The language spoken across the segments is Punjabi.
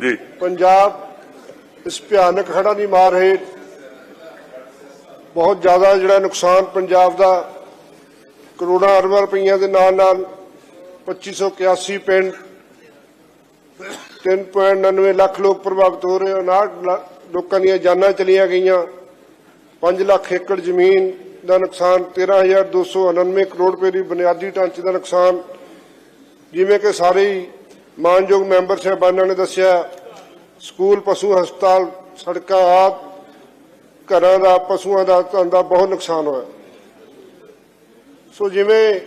ਜੀ। ਪੰਜਾਬ ਇਸ ਭਿਆਨਕ ਹੜ੍ਹਾਂ ਦੀ ਮਾਰ ਹੇਠ ਬਹੁਤ ਜ਼ਿਆਦਾ ਜਿਹੜਾ ਨੁਕਸਾਨ ਪੰਜਾਬ ਦਾ ਕਰੋੜਾਂ ਅਰਬਾਂ ਰੁਪਈਆ ਦੇ ਨਾਲ ਨਾਲ 2581 ਪਿੰਡ 3.99 ਲੱਖ ਲੋਕ ਪ੍ਰਭਾਵਿਤ ਹੋ ਰਹੇ 59 ਲੋਕਾਂ ਦੀਆਂ ਜਾਨਾਂ ਚਲੀਆਂ ਗਈਆਂ। 5 ਲੱਖ ਏਕੜ ਜ਼ਮੀਨ ਦਾ ਨੁਕਸਾਨ 13299 ਕਰੋੜ ਰੁਪਏ ਦੀ ਬੁਨਿਆਦੀ ਢਾਂਚੇ ਦਾ ਨੁਕਸਾਨ। ਜਿਵੇਂ ਕਿ ਸਾਰੇ ਮਾਨਯੋਗ ਮੈਂਬਰ ਸਾਹਿਬਾਨਾਂ ਨੇ ਦੱਸਿਆ, ਸਕੂਲ, ਪਸ਼ੂ ਹਸਪਤਾਲ, ਸੜਕਾਂ ਆਦਿ, ਘਰਾਂ ਦਾ, ਪਸ਼ੂਆਂ ਦਾ ਧੰਦਾ ਬਹੁਤ ਨੁਕਸਾਨ ਹੋਇਆ। ਸੋ ਜਿਵੇਂ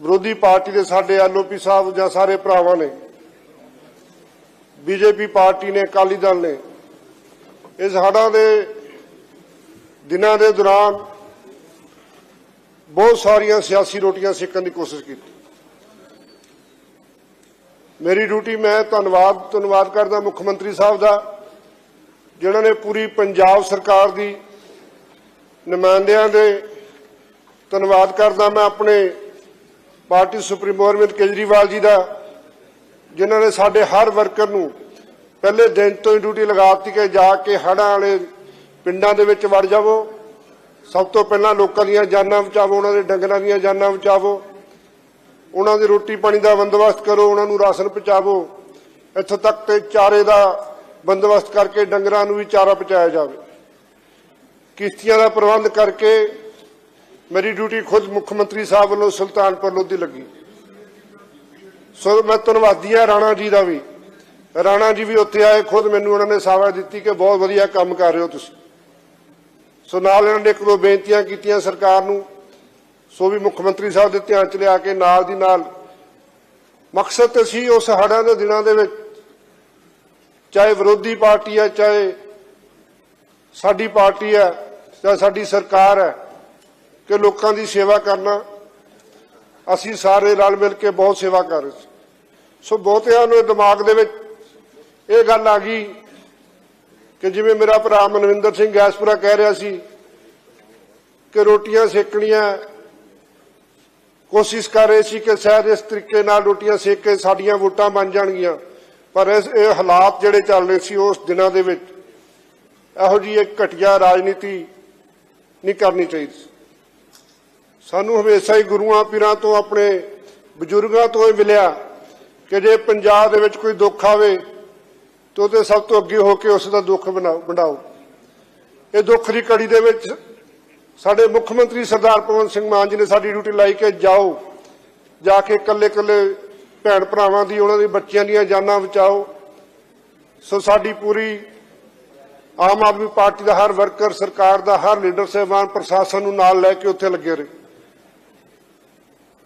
ਵਿਰੋਧੀ ਪਾਰਟੀ ਦੇ ਸਾਡੇ ਐਲਓਪੀ ਸਾਹਿਬ ਜਾਂ ਸਾਰੇ ਭਰਾਵਾਂ ਨੇ ਬੀਜੇਪੀ ਪਾਰਟੀ ਨੇ, ਅਕਾਲੀ ਦਲ ਨੇ ਇਸ ਹੜ੍ਹਾਂ ਦੇ ਦਿਨਾਂ ਦੇ ਦੌਰਾਨ ਬਹੁਤ ਸਾਰੀਆਂ ਸਿਆਸੀ ਰੋਟੀਆਂ ਸੇਕਣ ਦੀ ਕੋਸ਼ਿਸ਼ ਕੀਤੀ। ਮੇਰੀ ਡਿਊਟੀ, ਮੈਂ ਧੰਨਵਾਦ ਧੰਨਵਾਦ ਕਰਦਾ ਮੁੱਖ ਮੰਤਰੀ ਸਾਹਿਬ ਦਾ, ਜਿਨ੍ਹਾਂ ਨੇ ਪੂਰੀ ਪੰਜਾਬ ਸਰਕਾਰ ਦੀ ਨੁਮਾਇੰਦਿਆਂ ਦੇ ਧੰਨਵਾਦ ਕਰਦਾ। ਮੈਂ ਆਪਣੇ ਪਾਰਟੀ ਸੁਪਰੀਮੋ ਅਰਵਿੰਦ ਕੇਜਰੀਵਾਲ ਜੀ ਦਾ, ਜਿਨ੍ਹਾਂ ਨੇ ਸਾਡੇ ਹਰ ਵਰਕਰ ਨੂੰ ਪਹਿਲੇ ਦਿਨ ਤੋਂ ਹੀ ਡਿਊਟੀ ਲਗਾ ਦਿੱਤੀ ਕਿ ਜਾ ਕੇ ਹੜ੍ਹਾਂ ਵਾਲੇ ਪਿੰਡਾਂ ਦੇ ਵਿੱਚ ਵੜ ਜਾਵੋ। ਸਭ ਤੋਂ ਪਹਿਲਾਂ ਲੋਕਾਂ ਦੀਆਂ ਜਾਨਾਂ ਬਚਾਵੋ, ਉਹਨਾਂ ਦੇ ਡੰਗਰਾਂ ਦੀਆਂ ਜਾਨਾਂ ਬਚਾਵੋ। ਉਹਨਾਂ ਦੇ ਰੋਟੀ ਪਾਣੀ ਦਾ ਬੰਦੋਬਸਤ ਕਰੋ, ਉਹਨਾਂ ਨੂੰ ਰਾਸ਼ਨ ਪਹੁੰਚਾਵੋ। ਇੱਥੋਂ ਤੱਕ ਤੇ ਚਾਰੇ ਦਾ ਬੰਦੋਬਸਤ ਕਰਕੇ ਡੰਗਰਾਂ ਨੂੰ ਵੀ ਚਾਰਾ ਪਹੁੰਚਾਇਆ ਜਾਵੇ। ਕਿਸ਼ਤੀਆਂ ਦਾ ਪ੍ਰਬੰਧ ਕਰਕੇ ਮੇਰੀ ਡਿਊਟੀ ਖੁਦ ਮੁੱਖ ਮੰਤਰੀ ਸਾਹਿਬ ਵੱਲੋਂ ਸੁਲਤਾਨਪੁਰ ਲੋਧੀ ਲੱਗੀ। ਸੋ ਮੈਂ ਧੰਨਵਾਦੀ ਹਾਂ ਰਾਣਾ ਜੀ ਦਾ ਵੀ। ਰਾਣਾ ਜੀ ਵੀ ਉੱਥੇ ਆਏ, ਖੁਦ ਮੈਨੂੰ ਉਹਨਾਂ ਨੇ ਸਾਵਾ ਦਿੱਤੀ ਕਿ ਬਹੁਤ ਵਧੀਆ ਕੰਮ ਕਰ ਰਹੇ ਹੋ ਤੁਸੀਂ। ਸੋ ਨਾਲ ਇਹਨਾਂ ਨੇ ਇੱਕ ਦੋ ਬੇਨਤੀਆਂ ਕੀਤੀਆਂ ਸਰਕਾਰ ਨੂੰ। ਸੋ ਵੀ ਮੁੱਖ ਮੰਤਰੀ ਸਾਹਿਬ ਦੇ ਧਿਆਨ ਚ ਲਿਆ ਕੇ ਨਾਲ ਦੀ ਨਾਲ ਮਕਸਦ ਤੇ ਸੀ ਉਸ ਹੜ੍ਹਾਂ ਦੇ ਦਿਨਾਂ ਦੇ ਵਿੱਚ। ਚਾਹੇ ਵਿਰੋਧੀ ਪਾਰਟੀ ਹੈ, ਚਾਹੇ ਸਾਡੀ ਪਾਰਟੀ ਹੈ, ਜਾਂ ਸਾਡੀ ਸਰਕਾਰ ਹੈ ਕਿ ਲੋਕਾਂ ਦੀ ਸੇਵਾ ਕਰਨਾ। ਅਸੀਂ ਸਾਰੇ ਰਲ ਮਿਲ ਕੇ ਬਹੁਤ ਸੇਵਾ ਕਰ ਰਹੇ ਸੀ। ਸੋ ਬਹੁਤਿਆਂ ਨੂੰ ਦਿਮਾਗ ਦੇ ਵਿੱਚ ਇਹ ਗੱਲ ਆ ਗਈ ਕਿ ਜਿਵੇਂ ਮੇਰਾ ਭਰਾ ਮਨਵਿੰਦਰ ਸਿੰਘ ਗੈਸਪੁਰਾ ਕਹਿ ਰਿਹਾ ਸੀ ਕਿ ਰੋਟੀਆਂ ਸੇਕਣੀਆਂ ਕੋਸ਼ਿਸ਼ ਕਰ ਰਹੇ ਸੀ ਕਿ ਸ਼ਾਇਦ ਇਸ ਤਰੀਕੇ ਨਾਲ ਰੋਟੀਆਂ ਸੇਕ ਕੇ ਸਾਡੀਆਂ ਵੋਟਾਂ ਬਣ ਜਾਣਗੀਆਂ, ਪਰ ਇਸ, ਇਹ ਹਾਲਾਤ ਜਿਹੜੇ ਚੱਲ ਰਹੇ ਸੀ ਉਸ ਦਿਨਾਂ ਦੇ ਵਿੱਚ, ਇਹੋ ਜੀ ਇੱਕ ਘਟੀਆ ਰਾਜਨੀਤੀ ਨਹੀਂ ਕਰਨੀ ਚਾਹੀਦੀ ਸੀ। ਸਾਨੂੰ ਹਮੇਸ਼ਾ ਹੀ ਗੁਰੂਆਂ ਪੀਰਾਂ ਤੋਂ ਆਪਣੇ ਬਜ਼ੁਰਗਾਂ ਤੋਂ ਇਹ ਮਿਲਿਆ ਕਿ ਜੇ ਪੰਜਾਬ ਦੇ ਵਿੱਚ ਕੋਈ ਦੁੱਖ ਆਵੇ, ਤਾਂ ਉਹਦੇ ਸਭ ਤੋਂ ਅੱਗੇ ਹੋ ਕੇ ਉਸ ਦਾ ਦੁੱਖ ਬਣਾਓ ਵੰਡਾਓ ਇਹ ਦੁੱਖ ਦੀ ਕੜੀ ਦੇ ਵਿੱਚ ਸਾਡੇ ਮੁੱਖ ਮੰਤਰੀ ਸਰਦਾਰ ਭਗਵੰਤ ਸਿੰਘ ਮਾਨ ਜੀ ਨੇ ਸਾਡੀ ਡਿਊਟੀ ਲਾਈ ਕਿ ਜਾਓ, ਜਾ ਕੇ ਇਕੱਲੇ ਇਕੱਲੇ ਭੈਣ ਭਰਾਵਾਂ ਦੀ, ਉਹਨਾਂ ਦੀ ਬੱਚਿਆਂ ਦੀਆਂ ਜਾਨਾਂ ਬਚਾਓ। ਸੋ ਸਾਡੀ ਪੂਰੀ ਆਮ ਆਦਮੀ ਪਾਰਟੀ ਦਾ, ਹਰ ਵਰਕਰ, ਸਰਕਾਰ ਦਾ, ਹਰ ਲੀਡਰ, ਸਹਿਬਾਨ, ਪ੍ਰਸ਼ਾਸਨ ਨੂੰ ਨਾਲ ਲੈ ਕੇ ਉੱਥੇ ਲੱਗੇ ਰਹੇ।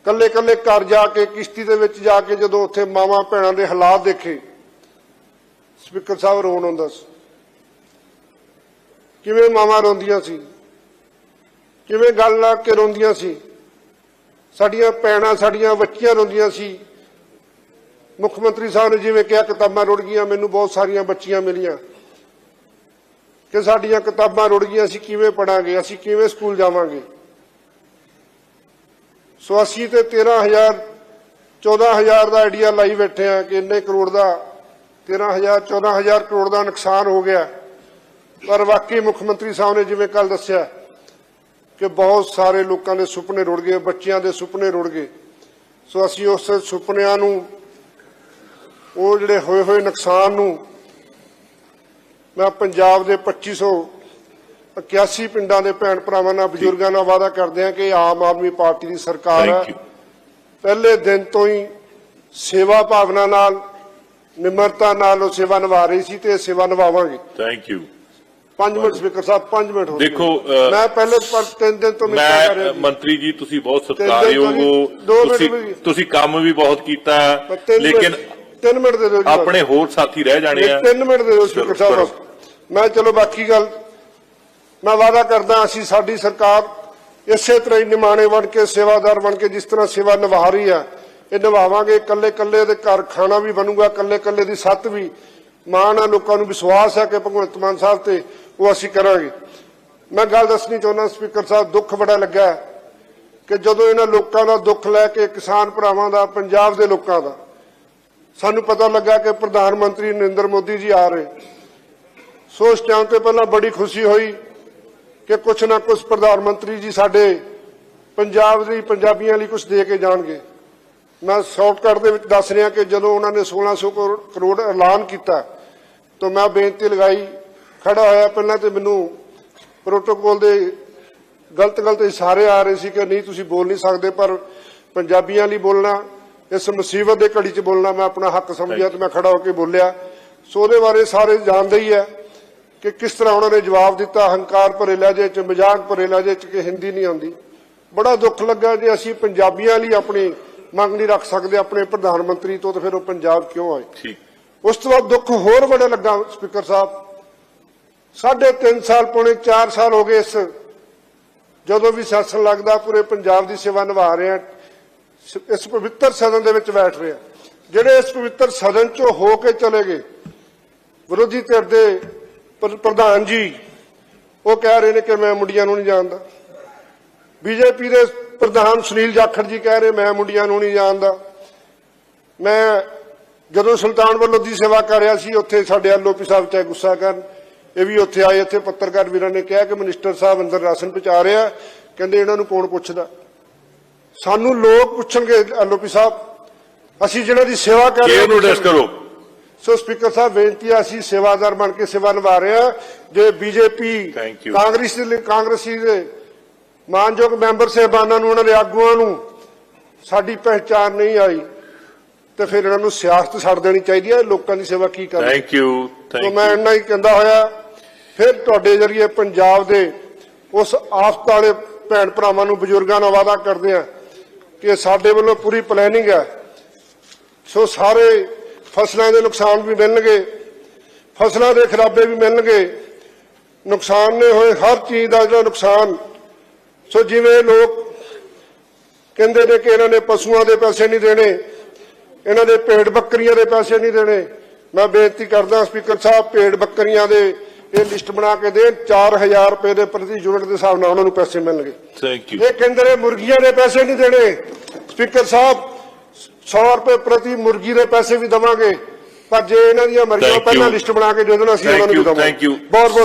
ਕੱਲੇ ਕੱਲੇ ਘਰ ਜਾ ਕੇ, ਕਿਸ਼ਤੀ ਦੇ ਵਿੱਚ ਜਾ ਕੇ ਜਦੋਂ ਉੱਥੇ ਮਾਵਾਂ ਭੈਣਾਂ ਦੇ ਹਾਲਾਤ ਦੇਖੇ, ਸਪੀਕਰ ਸਾਹਿਬ ਰੋਣ ਹੁੰਦਾ ਸੀ। ਕਿਵੇਂ ਮਾਵਾਂ ਰੋਂਦੀਆਂ ਸੀ? ਕਿਵੇਂ ਗੱਲ ਲਾ ਕੇ ਰੋਂਦੀਆਂ ਸੀ? ਸਾਡੀਆਂ ਭੈਣਾਂ, ਸਾਡੀਆਂ ਬੱਚੀਆਂ ਰੋਂਦੀਆਂ ਸੀ। ਮੁੱਖ ਮੰਤਰੀ ਸਾਹਿਬ ਨੇ ਜਿਵੇਂ ਕਿਹਾ, ਕਿਤਾਬਾਂ ਰੁੜ ਗਈਆਂ, ਮੈਨੂੰ ਬਹੁਤ ਸਾਰੀਆਂ ਬੱਚੀਆਂ ਮਿਲੀਆਂ। ਕਿ ਸਾਡੀਆਂ ਕਿਤਾਬਾਂ ਰੁੜ ਗਈਆਂ, ਅਸੀਂ ਕਿਵੇਂ ਪੜਾਂਗੇ, ਅਸੀਂ ਕਿਵੇਂ ਸਕੂਲ ਜਾਵਾਂਗੇ? ਸੋ ਅਸੀਂ ਤੇ 13000 14000 ਦਾ ਆਈਡੀਆ ਲਾਈ ਬੈਠੇ ਆ ਕਿ ਇੰਨੇ ਕਰੋੜ ਦਾ 13000 14000 ਕਰੋੜ ਦਾ ਨੁਕਸਾਨ ਹੋ ਗਿਆ। ਪਰ ਵਾਕਈ ਮੁੱਖ ਮੰਤਰੀ ਸਾਹਿਬ ਨੇ ਜਿਵੇਂ ਕੱਲ ਦੱਸਿਆ ਕਿ ਬਹੁਤ ਸਾਰੇ ਲੋਕਾਂ ਦੇ ਸੁਪਨੇ ਰੁੜ ਗਏ ਬੱਚਿਆਂ ਦੇ ਸੁਪਨੇ ਰੁੜ ਗਏ। ਸੋ ਅਸੀਂ ਉਸ ਸੁਪਨਿਆਂ ਨੂੰ ਉਹ ਜਿਹੜੇ ਹੋਏ ਹੋਏ ਨੁਕਸਾਨ ਨੂੰ ਮੈਂ ਪੰਜਾਬ ਦੇ 2581 ਪਿੰਡਾਂ ਦੇ ਭੈਣ ਭਰਾਵਾਂ ਨਾਲ ਬਜ਼ੁਰਗਾਂ ਨਾਲ ਵਾਅਦਾ ਕਰਦੇ ਹਾਂ ਕਿ ਆਮ ਆਦਮੀ ਪਾਰਟੀ ਦੀ ਸਰਕਾਰ ਹੈ ਪਹਿਲੇ ਦਿਨ ਤੋਂ ਹੀ ਸੇਵਾ ਭਾਵਨਾ ਨਾਲ ਨਿਮਰਤਾ ਨਾਲ ਉਹ ਸੇਵਾ ਨਿਭਾ ਰਹੀ ਸੀ ਤੇ ਇਹ ਸੇਵਾ ਨਿਭਾਵਾਂਗੇ। ਥੈਂਕ ਯੂ 5 ਮਿੰਟ ਸਪੀਕਰ ਸਾਹਿਬ 5 ਮਿੰਟ ਹੋ। ਦੇਖੋ, ਮੈਂ ਪਹਿਲੇ ਪਰ ਤਿੰਨ ਦਿਨ ਤੋਂ ਮੈਂ। ਮੰਤਰੀ ਜੀ ਤੁਸੀਂ ਬਹੁਤ ਸਤਿਕਾਰਯੋਗ ਹੋ ਤੁਸੀਂ ਤੁਸੀਂ ਕੰਮ ਵੀ ਬਹੁਤ ਕੀਤਾ ਲੇਕਿਨ ਮਿੰਟ- ਤਿੰਨ ਮਿੰਟ ਦੇ ਦਿਓ ਆਪਣੇ ਹੋਰ ਸਾਥੀ ਰਹਿ ਜਾਣੇ ਆ ਬਸ। ਤਿੰਨ ਮਿੰਟ ਦੇ ਦਿਓ ਸਪੀਕਰ ਸਾਹਿਬ। ਮੈਂ ਚਲੋ ਬਾਕੀ ਗੱਲ ਮੈਂ ਵਾਅਦਾ ਕਰਦਾ ਅਸੀਂ ਸਾਡੀ ਸਰਕਾਰ ਇਸੇ ਤਰ੍ਹਾਂ ਹੀ ਨਿਮਾਣੇ ਬਣ ਕੇ ਸੇਵਾਦਾਰ ਬਣ ਕੇ ਜਿਸ ਤਰ੍ਹਾਂ ਸੇਵਾ ਨਿਭਾ ਰਹੀ ਹੈ ਇਹ ਨਿਭਾਵਾਂਗੇ ਇਕੱਲੇ ਇਕੱਲੇ ਦੇ ਘਰ ਖਾਣਾ ਵੀ ਬਣੂਗਾ ਇਕੱਲੇ ਇਕੱਲੇ ਦੀ ਸੱਤ ਵੀ ਮਾਣ ਆ ਲੋਕਾਂ ਨੂੰ ਵਿਸ਼ਵਾਸ ਹੈ ਕਿ ਭਗਵੰਤ ਮਾਨ ਸਾਹਿਬ ਤੇ ਉਹ ਅਸੀਂ ਕਰਾਂਗੇ। ਮੈਂ ਗੱਲ ਦੱਸਣੀ ਚਾਹੁੰਦਾ, ਸਪੀਕਰ ਸਾਹਿਬ, ਦੁੱਖ ਬੜਾ ਲੱਗਾ ਕਿ ਜਦੋਂ ਇਹਨਾਂ ਲੋਕਾਂ ਦਾ ਦੁੱਖ ਲੈ ਕੇ ਕਿਸਾਨ ਭਰਾਵਾਂ ਦਾ, ਪੰਜਾਬ ਦੇ ਲੋਕਾਂ ਦਾ, ਸਾਨੂੰ ਪਤਾ ਲੱਗਾ ਕਿ ਪ੍ਰਧਾਨ ਮੰਤਰੀ ਨਰਿੰਦਰ ਮੋਦੀ ਜੀ ਆ ਰਹੇ। ਸੋ ਉਸ ਟਾਈਮ ਤੇ ਪਹਿਲਾਂ ਬੜੀ ਖੁਸ਼ੀ ਹੋਈ ਕਿ ਕੁਛ ਨਾ ਕੁਛ ਪ੍ਰਧਾਨ ਮੰਤਰੀ ਜੀ ਸਾਡੇ ਪੰਜਾਬ ਲਈ, ਪੰਜਾਬੀਆਂ ਲਈ ਕੁਝ ਦੇ ਕੇ ਜਾਣਗੇ। ਮੈਂ ਸ਼ਾਰਟਕਟ ਦੇ ਵਿੱਚ ਦੱਸ ਰਿਹਾ ਕਿ ਜਦੋਂ ਉਹਨਾਂ ਨੇ 1600 ਕਰੋ- ਕਰੋੜ ਐਲਾਨ ਕੀਤਾ ਤਾਂ ਮੈਂ ਬੇਨਤੀ ਲਗਾਈ, ਖੜਾ ਹੋਇਆ ਪਹਿਲਾਂ ਤੇ ਮੈਨੂੰ ਪ੍ਰੋਟੋਕੋਲ ਦੇ ਗਲਤ ਗਲਤ ਇਸ਼ਾਰੇ ਆ ਰਹੇ ਸੀ ਕਿ ਨਹੀਂ ਤੁਸੀਂ ਬੋਲ ਨਹੀਂ ਸਕਦੇ, ਪਰ ਪੰਜਾਬੀਆਂ ਲਈ ਬੋਲਣਾ, ਇਸ ਮੁਸੀਬਤ ਦੇ ਘੜੀ 'ਚ ਬੋਲਣਾ ਮੈਂ ਆਪਣਾ ਹੱਕ ਸਮਝਿਆ ਤੇ ਮੈਂ ਖੜਾ ਹੋ ਕੇ ਬੋਲਿਆ। ਸੋ ਉਹਦੇ ਬਾਰੇ ਸਾਰੇ ਜਾਣਦੇ ਹੀ ਹੈ ਕਿ ਕਿਸ ਤਰ੍ਹਾਂ ਉਹਨਾਂ ਨੇ ਜਵਾਬ ਦਿੱਤਾ, ਹੰਕਾਰ ਭਰੇ ਲਹਿਜੇ 'ਚ, ਮਜ਼ਾਕ ਭਰੇ ਲਹਿਜੇ 'ਚ ਕਿ ਹਿੰਦੀ ਨਹੀਂ ਆਉਂਦੀ। ਬੜਾ ਦੁੱਖ ਲੱਗਾ ਜੇ ਅਸੀਂ ਪੰਜਾਬੀਆਂ ਲਈ ਆਪਣੀ ਮੰਗ ਨਹੀਂ ਰੱਖ ਸਕਦੇ, ਆਪਣੇ ਪ੍ਰਧਾਨ ਮੰਤਰੀ ਤੋਂ ਤਾਂ ਫਿਰ ਉਹ ਪੰਜਾਬ ਕਿਉਂ ਆਏ? ਠੀਕ। ਉਸ ਤੋਂ ਬਾਅਦ ਦੁੱਖ ਹੋਰ ਬੜਾ ਲੱਗਾ ਸਪੀਕਰ ਸਾਹਿਬ। ਸਾਢੇ ਤਿੰਨ ਸਾਲ, ਪੌਣੇ 4 ਸਾਲ ਹੋ ਗਏ ਇਸ, ਜਦੋਂ ਵੀ ਸੈਸ਼ਨ ਲੱਗਦਾ, ਪੂਰੇ ਪੰਜਾਬ ਦੀ ਸੇਵਾ ਨਿਭਾ ਰਹੇ ਆ ਇਸ ਪਵਿੱਤਰ ਸਦਨ ਦੇ ਵਿੱਚ ਬੈਠ ਰਹੇ ਆ ਜਿਹੜੇ ਇਸ ਪਵਿੱਤਰ ਸਦਨ ਚੋਂ ਹੋ ਕੇ ਚਲੇ ਗਏ, ਵਿਰੋਧੀ ਧਿਰ ਦੇ ਪ੍ਰਧਾਨ ਜੀ, ਉਹ ਕਹਿ ਰਹੇ ਨੇ ਕਿ ਮੈਂ ਮੁੰਡੀਆਂ ਨੂੰ ਨਹੀਂ ਜਾਣਦਾ। ਬੀਜੇਪੀ ਦੇ ਪ੍ਰਧਾਨ ਸੁਨੀਲ ਜਾਖੜ ਜੀ ਕਹਿ ਰਹੇ, ਮੈਂ ਮੁੰਡੀਆਂ ਨੂੰ ਨਹੀਂ ਜਾਣਦਾ। ਮੈਂ ਜਦੋਂ ਸੁਲਤਾਨ ਵੱਲੋਂ ਦੀ ਸੇਵਾ ਕਰ ਰਿਹਾ ਸੀ ਉੱਥੇ ਸਾਡੇ ਐਲਓਪੀ ਸਾਹਿਬ ਚਾਹੇ ਗੁੱਸਾ ਕਰਨ। ਇਹ ਵੀ ਉੱਥੇ ਆਏ ਇੱਥੇ ਪੱਤਰਕਾਰ ਵੀਰਾਂ ਨੇ ਕਿਹਾ ਕਿ ਮਿਨਿਸਟਰ ਸਾਹਿਬ ਅੰਦਰ ਰਾਸ਼ਨ ਪਹੁੰਚਾ ਰਿਹਾ। ਕਹਿੰਦੇ ਇਹਨਾਂ ਨੂੰ ਕੌਣ ਪੁੱਛਦਾ? ਸਾਨੂੰ ਲੋਕ ਪੁੱਛਣਗੇ ਐਲਓਪੀ ਸਾਹਿਬ। ਅਸੀਂ ਜਿਹਨਾਂ ਦੀ ਸੇਵਾ ਕਰ ਰਹੇ ਹਾਂ ਡਿਸ ਕਰੋ? ਸੋ ਸਪੀਕਰ ਸਾਹਿਬ ਬੇਨਤੀ ਹੈ ਅਸੀਂ ਸੇਵਾਦਾਰ ਬਣ ਕੇ ਸੇਵਾ ਨਿਭਾ ਰਹੇ ਹਾਂ। ਜੇ ਬੀਜੇਪੀ. ਕਾਂਗਰਸ ਦੇ ਕਾਂਗਰਸੀ ਦੇ ਮਾਨਯੋਗ ਮੈਂਬਰ ਸਾਹਿਬਾਨਾਂ ਨੂੰ ਉਹਨਾਂ ਦੇ ਆਗੂਆਂ ਨੂੰ ਸਾਡੀ ਪਹਿਚਾਣ ਨਹੀਂ ਆਈ। ਤੇ ਫਿਰ ਇਹਨਾਂ ਨੂੰ ਸਿਆਸਤ ਛੱਡ ਦੇਣੀ ਚਾਹੀਦੀ ਹੈ ਲੋਕਾਂ ਦੀ ਸੇਵਾ ਕੀ ਕਰਨ? ਥੈਂਕ ਯੂ ਸੋ ਮੈਂ ਇੰਨਾ ਹੀ ਕਹਿੰਦਾ ਹੋਇਆ ਫਿਰ ਤੁਹਾਡੇ ਜਰੀਏ ਪੰਜਾਬ ਦੇ ਉਸ ਆਫਤ ਵਾਲੇ ਭੈਣ ਭਰਾਵਾਂ ਨੂੰ ਬਜ਼ੁਰਗਾਂ ਨੂੰ ਵਾਅਦਾ ਕਰਦੇ ਆ ਕਿ ਸਾਡੇ ਵੱਲੋਂ ਪੂਰੀ ਪਲੈਨਿੰਗ ਹੈ। ਸੋ ਸਾਰੇ ਫਸਲਾਂ ਦੇ ਨੁਕਸਾਨ ਵੀ ਮਿਲਣਗੇ ਫਸਲਾਂ ਦੇ ਖਰਾਬੇ ਵੀ ਮਿਲਣਗੇ। ਨੁਕਸਾਨ ਨੇ ਹੋਏ ਹਰ ਚੀਜ਼ ਦਾ ਜਿਹੜਾ ਨੁਕਸਾਨ। ਸੋ ਜਿਵੇਂ ਲੋਕ ਕਹਿੰਦੇ ਨੇ ਕਿ ਇਹਨਾਂ ਨੇ ਪਸ਼ੂਆਂ ਦੇ ਪੈਸੇ ਨਹੀਂ ਦੇਣੇ ਇਹਨਾਂ ਦੇ ਭੇਡ ਬੱਕਰੀਆਂ ਦੇ ਪੈਸੇ ਨਹੀਂ ਦੇਣੇ। ਮੈਂ ਬੇਨਤੀ ਕਰਦਾ ਸਪੀਕਰ ਸਾਹਿਬ ਭੇਡ ਬੱਕਰੀਆਂ ਦੇ ਇਹ ਲਿਸਟ ਬਣਾ ਕੇ ਦੇਣ। 4000 ਰੁਪਏ ਦੇ ਪ੍ਰਤੀ ਯੂਨਿਟ ਦੇ ਹਿਸਾਬ ਨਾਲ ਉਹਨਾਂ ਨੂੰ ਪੈਸੇ ਮਿਲਣਗੇ। ਥੈਂਕ ਯੂ ਇਹ ਕਹਿੰਦੇ ਨੇ ਮੁਰਗੀਆਂ ਦੇ ਪੈਸੇ ਨਹੀਂ ਦੇਣੇ। ਸਪੀਕਰ ਸਾਹਿਬ 100 ਰੁਪਏ ਪ੍ਰਤੀ ਮੁਰਗੀ ਦੇ ਪੈਸੇ ਵੀ ਦਵਾਂਗੇ। ਪਰ ਜੇ ਇਹਨਾਂ ਦੀਆਂ ਮਰਜ਼ੀਆਂ. ਪਹਿਲਾਂ ਲਿਸਟ ਬਣਾ ਕੇ ਦੇ ਦੇਣ ਅਸੀਂ ਉਹਨਾਂ ਨੂੰ ਦਵਾਂਗੇ. ਬਹੁਤ ਬਹੁਤ